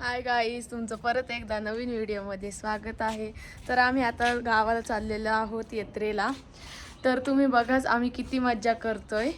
Hi guys तुमचं परत एकदा नवीन व्हिडिओमध्ये स्वागत आहे. तर आम्ही आता गावाला चाललेलो आहोत यात्रेला. तर तुम्ही बघाच आम्ही किती मज्जा करतोय.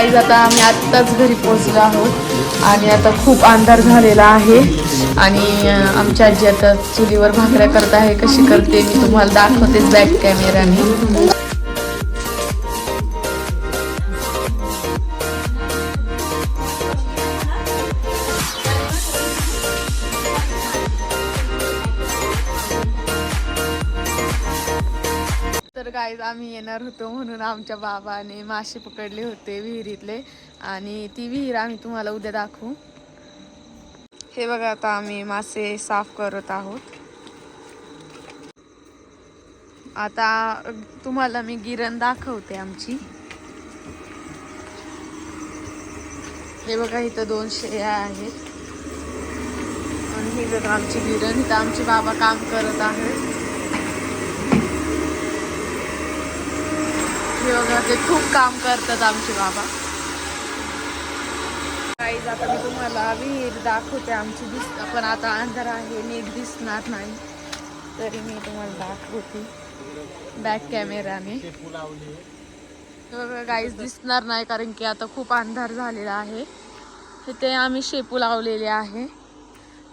गाईज आता आम्ही आत्ताच घरी पोहोचलो आहोत. आणि आता खूप अंधार झालेला आहे. आणि आमची आजी आता चुलीवर भाकऱ्या करत आहे. कशी करते मी तुम्हाला दाखवतेच बॅक कॅमेराने येणार होतो म्हणून आमच्या बाबाने मासे पकडले होते विहिरीतले. आणि ती विहीर आम्ही तुम्हाला उद्या दाखवू. हे बघा आता आम्ही मासे साफ करत आहोत. आता तुम्हाला मी गिरण दाखवते आमची. हे बघा इथं दोन शेळ्या आहेत. आणि हे बघा आमची गिरण. इथं आमचे बाबा काम करत आहेत. म्हणजे ते खूप काम करतात आमचे बाबा. काहीच आता मी तुम्हाला विहीर दाखवते आमची दिसत पण आता अंधार आहे नीट दिसणार नाही. तरी मी तुम्हाला दाखवते. बॅक कॅमेराने काहीच दिसणार नाही कारण की आता खूप अंधार झालेला आहे. तिथे आम्ही शेपू लावलेले आहे.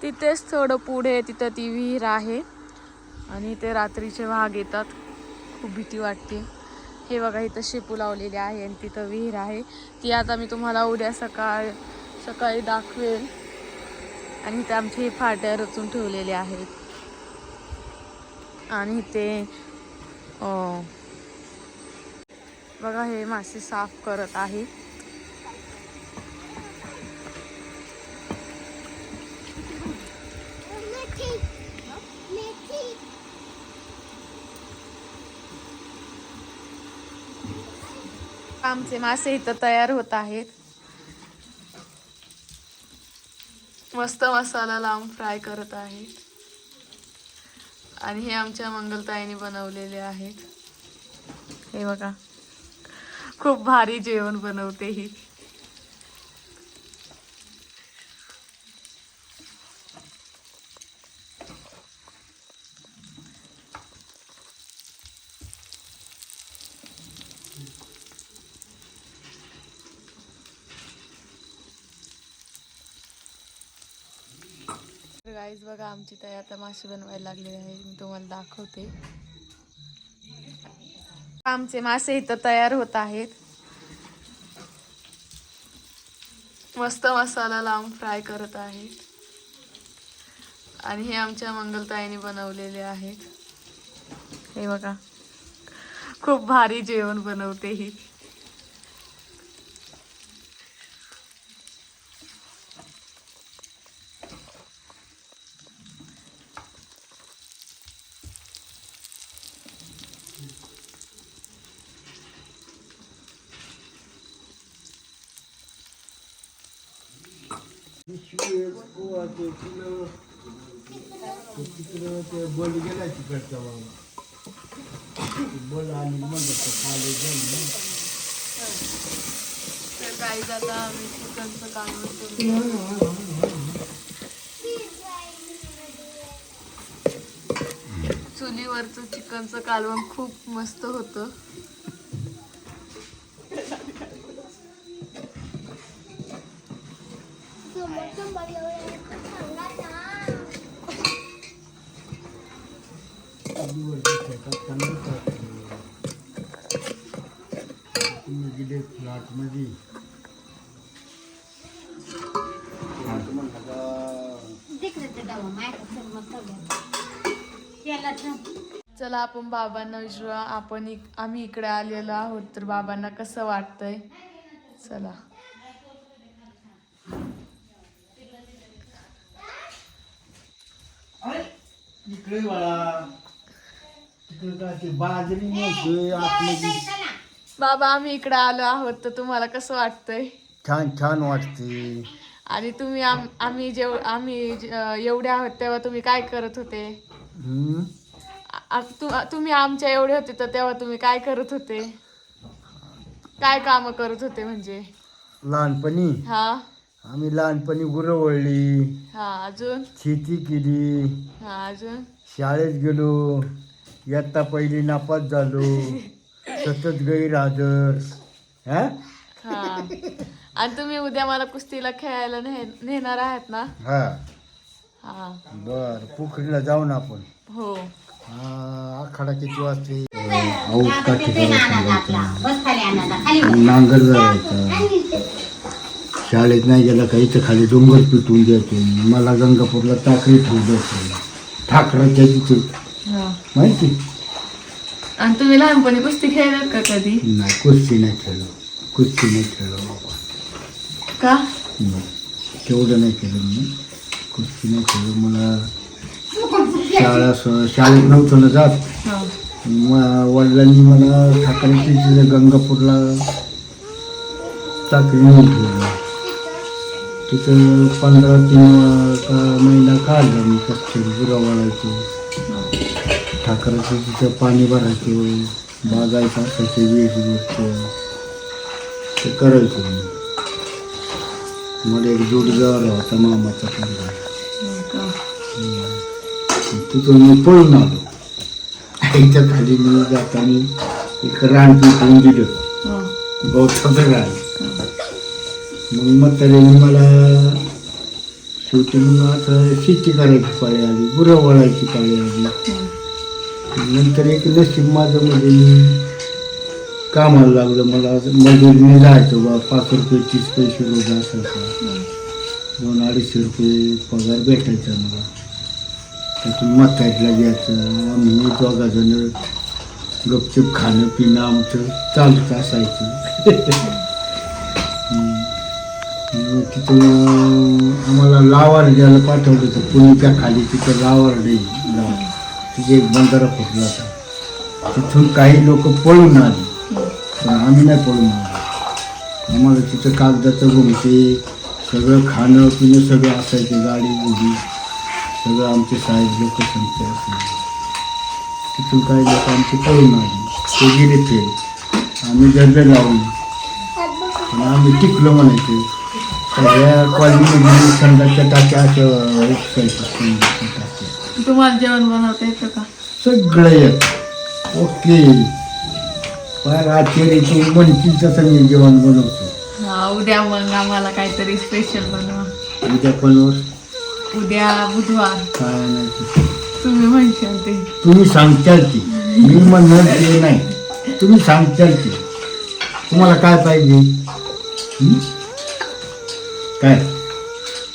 तिथेच थोडं पुढे तिथं ती विहीर आहे. आणि ते रात्रीचे वाघ येतात. खूप भीती वाटते. हे बघा इथं शेपू लावलेली आहे आणि तिथं विहीर आहे. ती आता मी तुम्हाला उद्या सकाळ सकाळी दाखवेल आणि इथे आमचे हे फाट्या रचून ठेवलेले आहेत. आणि ते बघा हे मासे साफ करत आहे. आमचे मासे इथं तयार होत आहेत. मस्त मसाला लावून फ्राय करत आहेत. आणि हे आमच्या मंगलताईने बनवलेले आहेत. हे बघा. खूप भारी जेवण बनवते ही. गाईज बघा आमची ताई आता मासे बनवायला लागलेली आहे. मी तुम्हाला दाखवते. आमचे मासे इथं तयार होत आहेत. मस्त मसाला लावून फ्राय करत आहेत. आणि हे आमच्या मंगलताईने बनवलेले आहेत. हे बघा खूप भारी जेवण बनवते ही. हो, तिकडं ते बल गेला तिकडचा बाबा. बल आणि मग खाली तर आता आम्ही चिकनचं कालवण चुलीवरचं चिकनचं कालवण खूप मस्त होतं चुलीवर शेतात चांगलं टाकलं. तुम्ही गेले फ्लॅटमध्ये फ्लॅट म्हणलं का तिकडे ते डबा माझ्याकडे चला आपण बाबांना विचारू आपण आम्ही इकडे आलेलो आहोत तर बाबांना कसं वाटतंय? चला. इकडे बाळा. तिकडे काय ते बाजरी बाबा आम्ही इकडे आलो आहोत तर तुम्हाला कसं वाटतंय? छान छान वाटते. आणि तुम्ही आम आम्ही जेव आम्ही ज- अं, एवढे आहोत तेव्हा तुम्ही काय करत होते? हम्म? आ- तु- तुम्ही आमच्या एवढे होते तर तेव्हा तुम्ही काय करत होते? काय काम करत होते म्हणजे? लहानपणी? हा. आम्ही लहानपणी गुरं वळली. हा अजून? शेती केली. हा अजून? शाळेत गेलो. इयत्ता पहिली नापास झालो. सतत गैरहजर. हा? हा. आणि तुम्ही उद्या मला कुस्तीला खेळायला ने नेणार आहात ना? हा. हा. बर पोखरीला जाऊ ना आपण. हो. हा आखाडा किती वाजते बस खाली आणा खाली नांगर जायचा. शाळेत नाही गेला का इथं खाली डोंगर पिटून द्यायचे मला गंगापूरला टाकळी ठेवू द्यायचे ठाकराच्या तिथे हा. माहिती? आणि तुम्ही लहानपणी कुस्ती खेळलात का कधी? नाही कुस्ती नाही खेळलो. कुस्ती नाही खेळलो बाबा. का? नाही. तेवढं नाही केलं मी. कुस्ती नाही खेळलो. मला शाळा स- शाळेत नव्हतं ना जात. हा. म- वडिलांनी मला ठाकरे तिथे गंगापूरला चाकरी नेऊन ठेवलं. तिथं पंधरा तीन का महिना काढला मी वाढायचो ठाकराचं तिथं पाणी भरायचं बागायचं असायचं वीस गोष्ट ते करायचो मला एक जोडीदार होता मामाचा पंधरा? तिथून मी पळून आलो. आईच्या खाली मी जाताना एक रान पिकवून दिलं. गवताचं रान. मग म्हाताऱ्याने मला शेवटी मग आता शेती करायची पाळी आली गुरं वळायची पाळी आली. नंतर एक नशीब माझं म्हणजे मी कामाला लागलं. मला मजुरीने जायचो बा पाच रुपये तीस पैसे रोज असायचा. दोन अडीचशे रुपये पगार भेटायचा मला. त्यातून म्हातारीला घ्यायचं. आम्ही दोघाजण गपचूप खाणं पिणं आमचं चालत असायचं. तिथून आम्हाला लावार द्यायला पाठवलं होतं. पुण्याच्या खाली तिथं लावार नाही लाव तिथे एक बंधारा फुटला होता. तिथून काही लोक पळून आले. पण आम्ही नाही पळून आलो. आम्हाला तिथं कागदाचं घुमते सगळं खाणं पिणं सगळं असायचं. गाडी उभी. सगळं आमचे साहेब लोक संख्या असायचे. तिथून काही लोक आमचे पळून आले. ते गेले फेल आम्ही धरलं लावली आणि आम्ही टिकलो म्हणायचे. सगळ्या कॉलनीमध्ये संडाच्या टाक्या उपसायच्या टाक्या तुम्हाला जेवण बनवता येतं का? सगळं येत. ओके. फार आश्चर्य तू म्हणतील तसं मी जेवण बनवतो. हा उद्या मग आम्हाला काहीतरी स्पेशल बनवा. उद्या पनवर उद्या बुधवार. काय नाही तुम्ही म्हणशाल ते. तुम्ही सांगताल ती मी म्हणणार ते नाही. तुम्ही सांगताल ते तुम्हाला काय पाहिजे? हं? काय?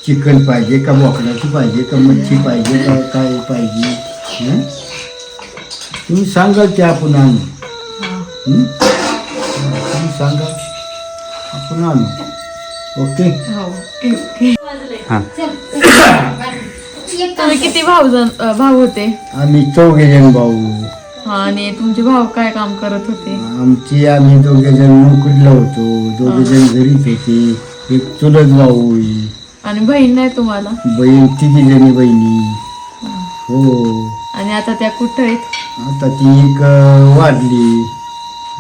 चिकन पाहिजे का बोकडाची पाहिजे का मच्छी पाहिजे का काय पाहिजे? हं? तुम्ही सांगाल ते आपण आणू. हा. हं? तुम्ही सांगा आपण आणू. ओके? हो ओके हां. तुम्ही किती भाऊ जण अं, भाऊ होते? आम्ही चौघे जण भाऊ. हा आणि तुमचे भाऊ काय काम करत होते? आमची आम्ही दोघे जण नोकरीला होतो. दोघे जण घरीच होते. एक चुलत भाऊ आहे. आणि बहीण नाही तुम्हाला? बहीण तिघी जणी बहिणी. हो. आणि आता त्या कुठं आहेत? आता ती एक अं, वारली.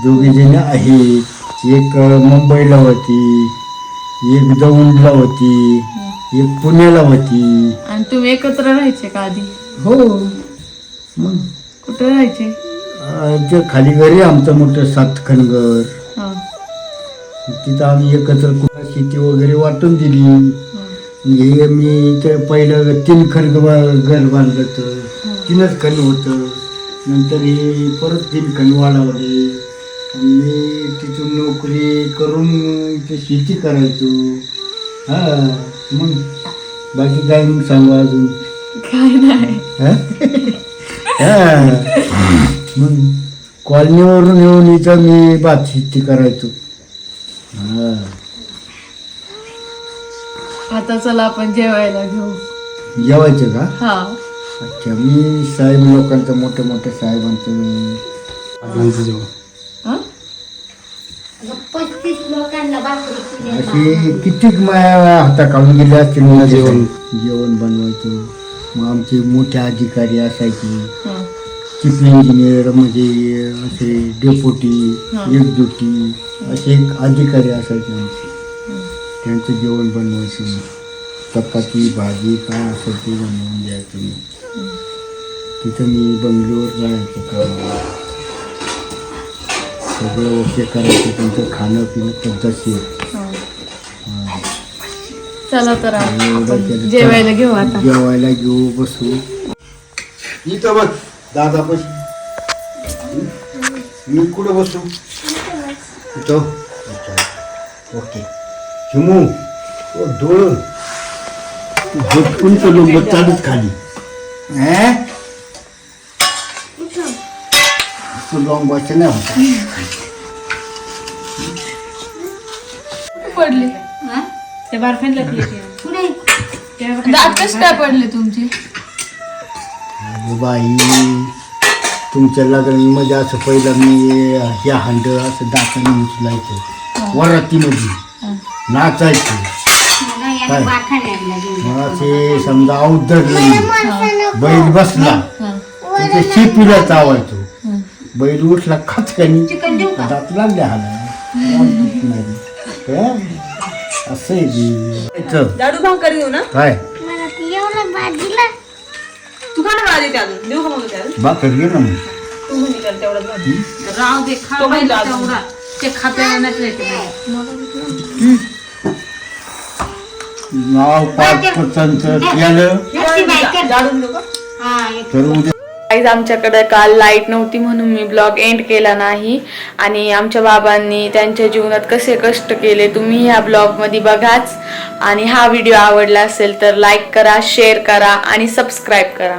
दोघे जण आहेत. एक अं, मुंबईला होती. एक दौंडला होती. एक पुण्याला होती. आणि तुम्ही एकत्र राहायचे का आधी? हो. मग? कुठं राहायचे? अं, ते खाली घरी आमचं मोठं सातखनगर हा. तिथं आम्ही एकत्र शेती वगैरे वाटून दिली. हा. हे मी ते पहिलं तीन खण घर बांधलं होतं. तीनच खण होतं. नंतर हे परत दिनखंड वाढवले. मी तिथून नोकरी करून इथे शेती करायचो. हा मग बाकी काय मग सांगू अजून? काय नाही. हा? हा. मग कॉलनीवरून येऊन इथं मी भात शेती करायचो. हा. आता चला आपण जेवायला घेऊ. जेवायचं का? हा. अच्छा मी साहेब लोकांचं मोठ्या मोठ्या साहेबांचं. हा? अगं, पस्तीस लोकांना भाकरी केली असे कितीक माया हाता काढून गेले असतील मला जेवण. जेवण बनवायचं. मग आमचे मोठे अधिकारी असायचे. हा. चीफ इंजिनियर म्हणजे असे डेपोटी हा. एकजुटी असे एक अधिकारी असायचे आमचे. त्यांचं जेवण बनवायचं चपाती भाजी काय असेल ते बनवून द्यायचं मी. तिथं मी बंगलोर राहायचं कामाला. सगळं ओके करायचं त्यांचं खाणं पिणं पद्धतशीर. चला तर आपण. जेवायला घेऊ आता. जेवायला घेऊ बसू. इथं बघ दादा बस. मी कुठं बसू? इथं? ओके. शिमू ओ डोळ झोपून तो लोक चालूच खाली. हे? तू लॉंग नाही होता. पडले? ते दात कसे काय पडले तुमचे? अरे बाई तुमच्या लग्नामध्ये असं पहिलं मी ह्या हांड असं दाताने उचलायचं. वरातीमध्ये. नाचायचं. काय? ते समजा अवधरलं बैल बसला हा. तिथे शिपीला चावायचो. हा. बैल उठला खचकनी दात लागले हाला असं आहे ते. इथं. लाडू भाकर घेऊ ना? काय? मला ती एवढं भाजीला तू खा ना भाजी त्यातून देऊ का भाकर घे ना मग. तू त्याला तेवढंच भाजी राव दे खा तो अजून. तेवढा. ते खाते नाव पाच पतंत हा. एक तर उद्या आमच्याकडे काल लाइट नव्हती म्हणून मी ब्लॉग एंड केला नाही. आणि आमच्या बाबांनी त्यांच्या जीवनात कसे कष्ट केले तुम्ही ह्या ब्लॉगमध्ये बघाच. आणि हा व्हिडिओ आवडला असेल तर लाईक करा शेअर करा आणि सबस्क्राईब करा.